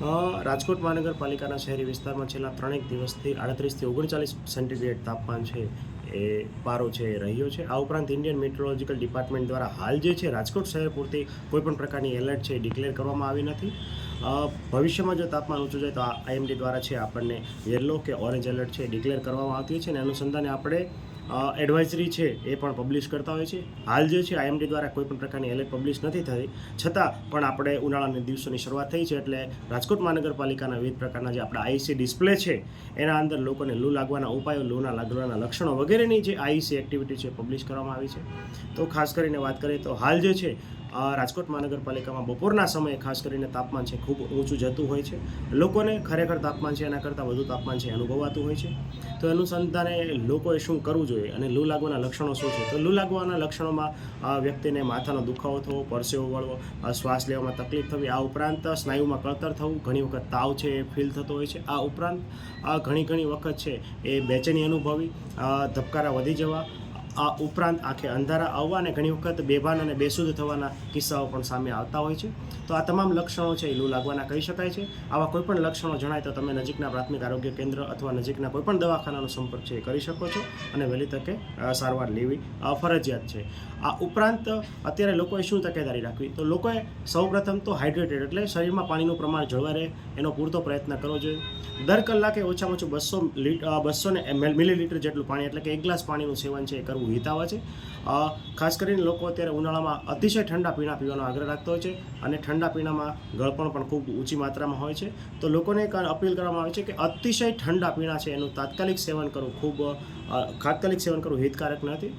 રાજકોટ મહાનગરપાલિકાના શહેરી વિસ્તારમાં છેલ્લા ત્રણેક દિવસથી આડત્રીસથી ઓગણચાલીસ સેન્ટીગ્રેડ તાપમાન છે એ પારો છે એ રહ્યો છે. આ ઉપરાંત ઇન્ડિયન મેટ્રોલોજીકલ ડિપાર્ટમેન્ટ દ્વારા હાલ જે છે રાજકોટ શહેર પૂરતી કોઈપણ પ્રકારની એલર્ટ છે ડિક્લેર કરવામાં આવી નથી. ભવિષ્યમાં જો તાપમાન ઊંચું જાય તો આઈએમડી દ્વારા છે આપણને યલો કે ઓરેન્જ એલર્ટ છે ડિક્લેર કરવામાં આવતી છે અને અનુસંધાને આપણે એડવાઇઝરી છે એ પણ પબ્લિશ કરતા હોય છે. હાલ જે છે આઈએમડી દ્વારા કોઈ પણ પ્રકારની એલર્ટ પબ્લિશ નથી થઈ. છતાં પણ આપણે ઉનાળાના દિવસોની શરૂઆત થઈ છે એટલે રાજકોટ મહાનગરપાલિકાના વિવિધ પ્રકારના જે આપણા આઈસી ડિસ્પ્લે છે, એના અંદર લોકોને લૂ લાગવાના ઉપાયો, લૂના લાગવાના લક્ષણો વગેરેની જે આઈસી એક્ટિવિટી છે પબ્લિશ કરવામાં આવી છે. તો ખાસ કરીને વાત કરીએ તો હાલ જે છે રાજકોટ મહાનગરપાલિકામાં બપોરના સમયે ખાસ કરીને તાપમાન છે, ખૂબ ઊંચું જતું હોય છે. લોકોને ખરેખર તાપમાન છે, એના કરતાં વધુ તાપમાન છે, અનુભવાતું હોય છે. તો અનુસંધાને લોકોએ શું કરવું જોઈએ અને લૂ લાગવાના લક્ષણો શું છે? તો લૂ લાગવાના લક્ષણોમાં વ્યક્તિને માથાનો દુખાવો થવો, પરસેવો વળવો શ્વાસ લેવામાં તકલીફ થવી, આ ઉપરાંત સ્નાયુમાં કળતર થવું, ઘણી વખત તાવ છે એ ફીલ થતો હોય છે. આ ઉપરાંત ઘણી ઘણી વખત છે, એ બેચેની અનુભવી ધબકારા વધી જવા આ ઉપરાંત આંખે અંધારા આવવા અને ઘણી વખત બેભાન અને બેશુદ્ધ થવાના કિસ્સાઓ પણ સામે આવતા હોય છે. તો આ તમામ લક્ષણો છે એ લૂ લાગવાના કહી શકાય છે. આવા કોઈપણ લક્ષણો જણાય તો તમે નજીકના પ્રાથમિક આરોગ્ય કેન્દ્ર અથવા નજીકના કોઈ પણ દવાખાનાનો સંપર્ક છે એ કરી શકો છો અને વહેલી તકે સારવાર લેવી ફરજિયાત છે. આ ઉપરાંત, અત્યારે લોકોએ શું તકેદારી રાખવી? તો લોકોએ સૌપ્રથમ તો હાઇડ્રેટેડ, એટલે શરીરમાં પાણીનું પ્રમાણ જળવાઈ રહે, એનો પૂરતો પ્રયત્ન કરવો જોઈએ. દર કલાકે ઓછામાં ઓછું બસો બસો ને મિલીલીટર જેટલું પાણી, એટલે કે એક ગ્લાસ પાણીનું સેવન છે એ કરવું હિતાવ છે. ખાસ કરીને લોકો અત્યારે ઉનાળામાં અતિશય ઠંડા પીણા પીવાનો આગ્રહ રાખતો હોય છે અને ઠંડા પીણામાં ગળપણ પણ ખૂબ ઊંચી માત્રામાં હોય છે. તો લોકોને એક અપીલ કરવામાં આવે છે કે અતિશય ઠંડા પીણા છે એનું તાત્કાલિક સેવન કરવું ખૂબ તાત્કાલિક સેવન કરવું હિતકારક નથી.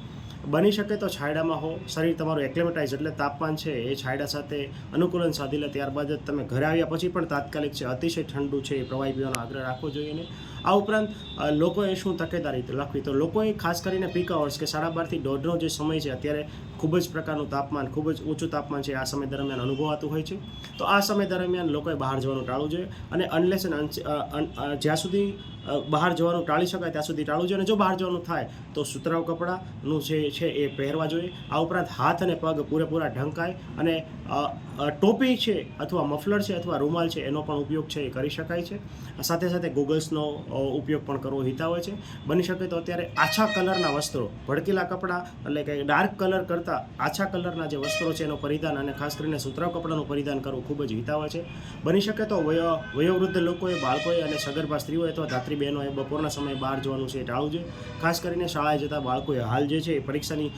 બની શકે તો છાયડામાં હો. શરીર તમારું એક્લેમેટાઇઝ એટલે તાપમાન છે એ છાયડા સાથે અનુકૂલન સાધી લે ત્યારબાદ જ તમે ઘરે આવ્યા પછી પણ તાત્કાલિક છે, અતિશય ઠંડુ છે એ પ્રવાહી પીવાનો આગ્રહ રાખવો જોઈએ ને. આ ઉપરાંત લોકોએ શું તકેદારી રાખવી? તો લોકોએ ખાસ કરીને પીક અવર્સ કે સાડા બારથી દોઢનો જે સમય છે, અત્યારે ખૂબ જ પ્રકારનું તાપમાન, ખૂબ જ ઊંચું તાપમાન છે આ સમય દરમિયાન અનુભવાતું હોય છે. તો આ સમય દરમિયાન લોકોએ બહાર જવાનું ટાળવું જોઈએ અને અનલેસ જ્યાં સુધી બહાર જવાનું ટાળી શકાય ત્યાં સુધી ટાળવું જોઈએ અને જો બહાર જવાનું થાય તો સુતરાઉ કપડાનું જે છે એ પહેરવા જોઈએ. આ ઉપરાંત હાથ અને પગ પૂરેપૂરા ઢંકાય અને ટોપી છે અથવા મફલર છે અથવા રૂમાલ છે એનો પણ ઉપયોગ છે એ કરી શકાય છે. સાથે સાથે ગોગલ્સનો ઉપયોગ પણ કરવો હિતાવ છે. બની શકે તો અત્યારે આછા કલરના વસ્ત્રો, ભડકેલા કપડાં એટલે કે ડાર્ક કલર કરતાં આછા કલરના જે વસ્ત્રો છે એનું પરિધાન અને ખાસ કરીને સુતરાઉ કપડાનું પરિધાન કરવું ખૂબ જ હિતાવ છે. બની શકે તો વયો, વયોવૃદ્ધ લોકોએ, બાળકોએ અને સગર્ભા સ્ત્રીઓ અથવા ધાત્રી બહેનોએ બપોરના સમયે બહાર જવાનું છે એ ટાળવું જોઈએ. ખાસ કરીને શાળાએ જતા બાળકોએ હાલ જે છે એ પરીક્ષાની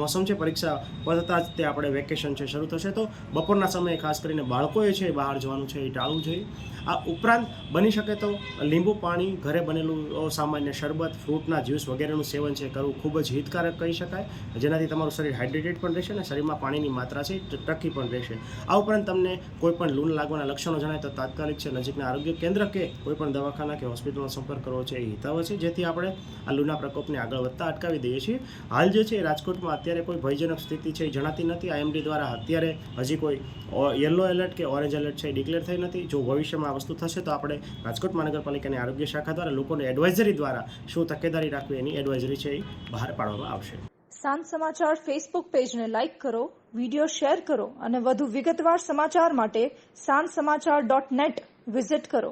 મોસમ છે, પરીક્ષા વધતા જ તે આપણે વેકેશન છે, શરૂ થશે. તો બપોરના સમયે ખાસ કરીને બાળકોએ છે, બહાર જવાનું છે, એ ટાળવું જોઈએ. આ ઉપરાંત બની શકે તો લીંબુ પાણી, ઘરે બનેલું સામાન્ય શરબત, ફ્રૂટના જ્યુસ વગેરેનું સેવન છે, કરવું ખૂબ જ હિતકારક કહી શકાય. જેનાથી તમારું શરીર હાઇડ્રેટેડ પણ રહેશે અને શરીરમાં પાણીની માત્રા છે ટકી પણ રહેશે. આ ઉપરાંત તમને કોઈપણ લૂન લાગવાના લક્ષણો જણાય તો તાત્કાલિક છે, નજીકના આરોગ્ય કેન્દ્ર કે કોઈ પણ દવાખાના કે હોસ્પિટલનો સંપર્ક કરવો છે, એ હિતાવ છે. જેથી આપણે આ લૂના પ્રકોપને આગળ વધતા અટકાવી દઈએ છીએ. હાલ જે છે રાજકોટમાં અત્યારે કોઈ ભયજનક સ્થિતિ છે જણાતી નથી. આઈએમડી દ્વારા અત્યારે હજી કોઈ યલો એલર્ટ કે ઓરેન્જ એલર્ટ છે ડિક્લેર થઈ નથી. જો ભવિષ્યમાં આ વસ્તુ થશે તો આપણે રાજકોટ મહાનગરપાલિકાની આરોગ્ય શાખા દ્વારા લોકોને એડવાઇઝરી દ્વારા શું તકેદારી રાખવી એની એડવાઇઝરી છે એ બહાર પાડવામાં આવશે. સાંજ સમાચાર ફેસબુક પેજને લાઇક કરો, વીડિયો શેર કરો અને વધુ વિગતવાર સમાચાર માટે સાંજ સમાચાર ડોટ નેટ વિઝિટ કરો.